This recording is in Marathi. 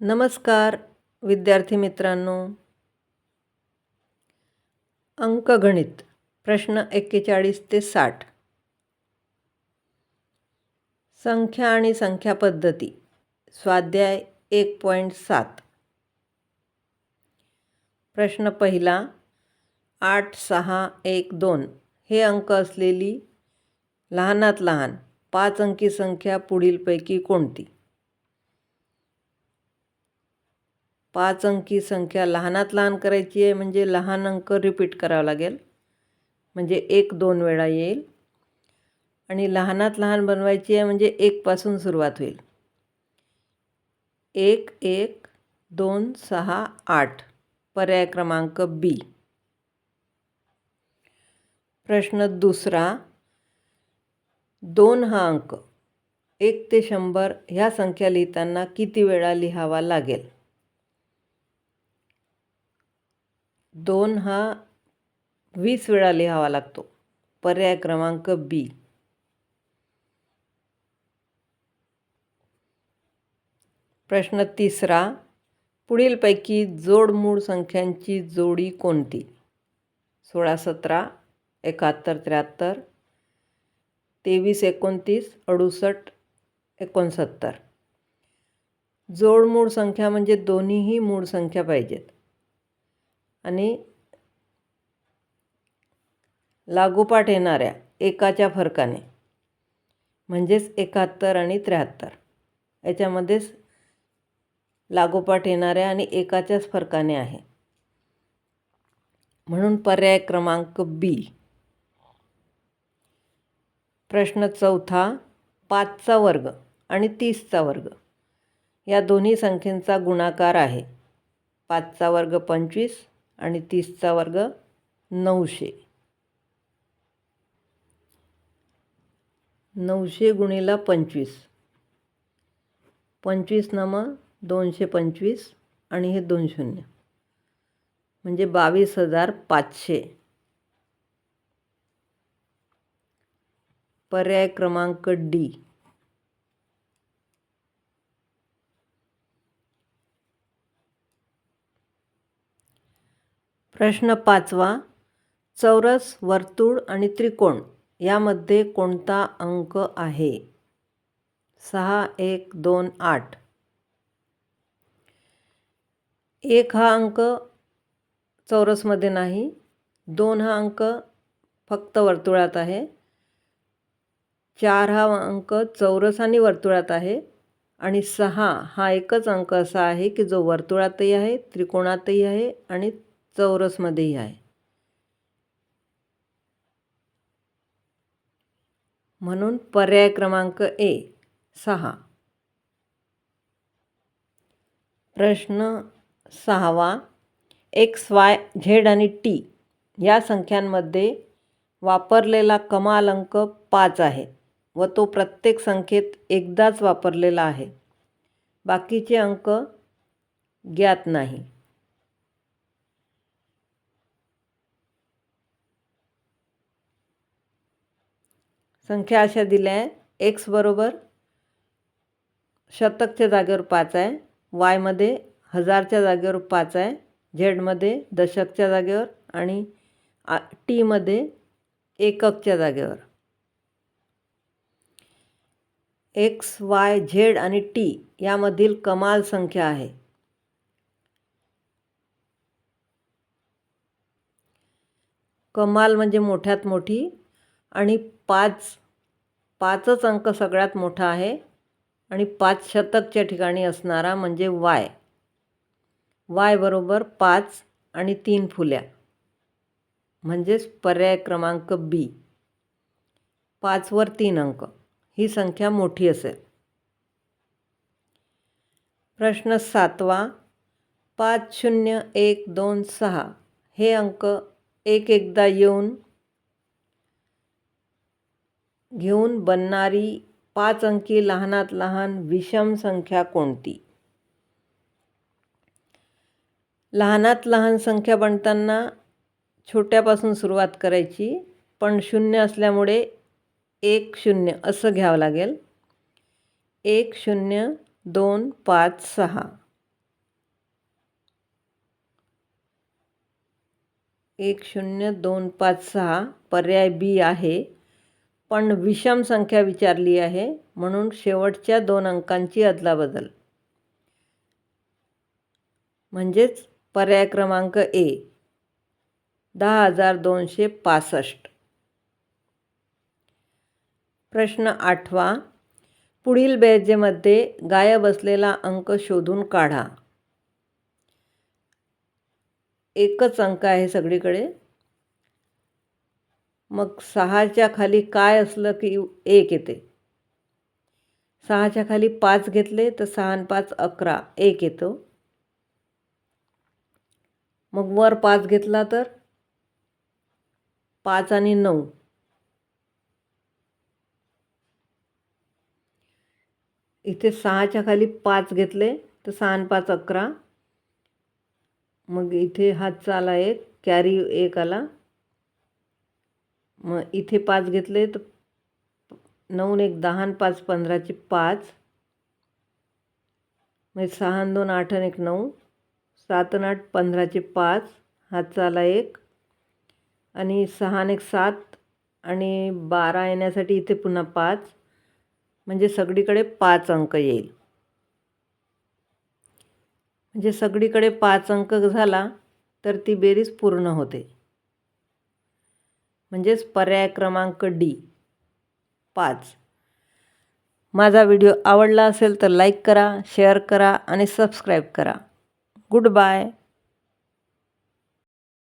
नमस्कार विद्यार्थी मित्रांनो. अंकगणित प्रश्न एक्केचाळीस ते साठ. संख्या आणि संख्या पद्धती स्वाध्याय एक पॉईंट सात. प्रश्न पहिला आठ सहा एक दोन हे अंक असलेली लहानात लहान पाच अंकी संख्या पुढीलपैकी कोणती? पाच अंकी संख्या लहानात लहान करायची आहे म्हणजे लहान अंक रिपीट करावं लागेल. म्हणजे एक दोन वेळा येईल. आणि लहानात लहान बनवायची आहे म्हणजे एकपासून सुरुवात होईल. एक एक दोन सहा आठ. पर्याय क्रमांक बी प्रश्न दुसरा. दोन हा अंक. एक ते शंभर ह्या संख्या लिहिताना किती वेळा लिहावा लागेल? दोन हा वीस वेळा लिहावा लागतो. पर्याय क्रमांक बी प्रश्न तिसरा पुढीलपैकी जोडमूळ संख्यांची जोडी कोणती? सोळा सतरा एकाहत्तर त्र्याहत्तर तेवीस एकोणतीस अडुसष्ट एकोणसत्तर. जोडमूळ संख्या म्हणजे दोन्हीही मूळ संख्या पाहिजेत. आणि लागोपाठ येणाऱ्या एकाच्या फरकाने म्हणजेच एकाहत्तर आणि त्र्याहत्तर. याच्यामध्येच लागोपाठ येणाऱ्या आणि एकाच्याच फरकाने आहे. म्हणून पर्याय क्रमांक बी प्रश्न चौथा पाचचा वर्ग आणि तीसचा वर्ग. या दोन्ही संख्येचा गुणाकार आहे. पाचचा वर्ग पंचवीस आणि तीसचा वर्ग नऊशे. नऊशे गुणीला पंचवीस. पंचवीस नम दोनशे पंचवीस आणि हे दोन शून्य. म्हणजे बावीस हजार पाचशे. पर्याय क्रमांक डी. प्रश्न पाचवा चौरस वर्तुळ आणि त्रिकोण यामध्ये कोणता अंक आहे? सहा एक दोन आठ. एक हा अंक चौरसमध्ये नाही दोन हा अंक फक्त वर्तुळात आहे. चार हा अंक चौरस आणि वर्तुळात आहे आणि सहा हा एकच अंक असा आहे की जो वर्तुळातही आहे त्रिकोणातही आहे आणि चौरसमध्येही आहे. म्हणून पर्याय क्रमांक ए सहा. प्रश्न सहावा एक्स वाय झेड आणि टी या संख्यांमध्ये वापरलेला कमाल अंक पाच आहे व तो प्रत्येक संख्येत एकदाच वापरलेला आहे. बाकीचे अंक ज्ञात नाही. संख्या अशा दिल्या आहे एक्स बरोबर शतकच्या जागेवर पाच आहे. वायमध्ये हजारच्या जागेवर पाच आहे. झेडमध्ये दशकच्या जागेवर आणि आ टीमध्ये एककच्या जागेवर. एक्स वाय झेड आणि टी यामधील कमाल संख्या आहे. कमाल म्हणजे मोठ्यात मोठी आणि पाच पाचच अंक सगळ्यात मोठा आहे आणि पाच शतकच्या ठिकाणी असणारा म्हणजे वाय. वाय बरोबर पाच आणि तीन फुल्या. म्हणजेच पर्याय क्रमांक बी पाचवर तीन अंक. ही संख्या मोठी असेल. प्रश्न सातवा. पाच शून्य एक दोन सहा. हे अंक एक एकदा येऊन घेऊन बनणारी पाच अंकी लहानात लहान विषम संख्या कोणती? लहानात लहान संख्या बनताना छोट्यापासून सुरुवात करायची पण शून्य असल्यामुळे एक शून्य असं घ्यावं लागेल. एक शून्य दोन पाच सहा. एक शून्य दोन पाच सहा पर्याय बी आहे. पण विषम संख्या विचारली आहे म्हणून शेवटच्या दोन अंकांची अदलाबदल. म्हणजेच पर्याय क्रमांक ए दहा हजार दोनशे पासष्ट. प्रश्न आठवा पुढील बेरजेमध्ये गायब असलेला अंक शोधून काढा. एकच अंक आहे सगळीकडे. मग सहाच्या खाली काय असलं की एक येते? सहाच्या खाली पाच घेतले तर सहा आणि पाच अकरा एक येतो. मग वर पाच घेतला तर? पाच आणि नऊ. इथे सहाच्या खाली पाच घेतले तर सहा आणि पाच अकरा. मग इथे हात चाला एक कॅरी एक आला. मग इथे पाच घेतले तर नऊ एक दहा आणि पाच पंधराचे पाच. म्हणजे मग सहा दोन आठ आणि एक नऊ. सात आणि आठ पंधराचे पाच. हात चाला एक. आणि सहा आणि एक सात. आणि बारा येण्यासाठी इथे पुन्हा पाच. म्हणजे सगळीकडे पाच अंक येईल. म्हणजे सगळीकडे पाच अंक झाला तर ती बेरीज पूर्ण होते. म्हणजेच पर्याय क्रमांक डी. पाच. माझा व्हिडिओ आवडला असेल तर लाईक करा शेअर करा आणि सबस्क्राईब करा. Good bye.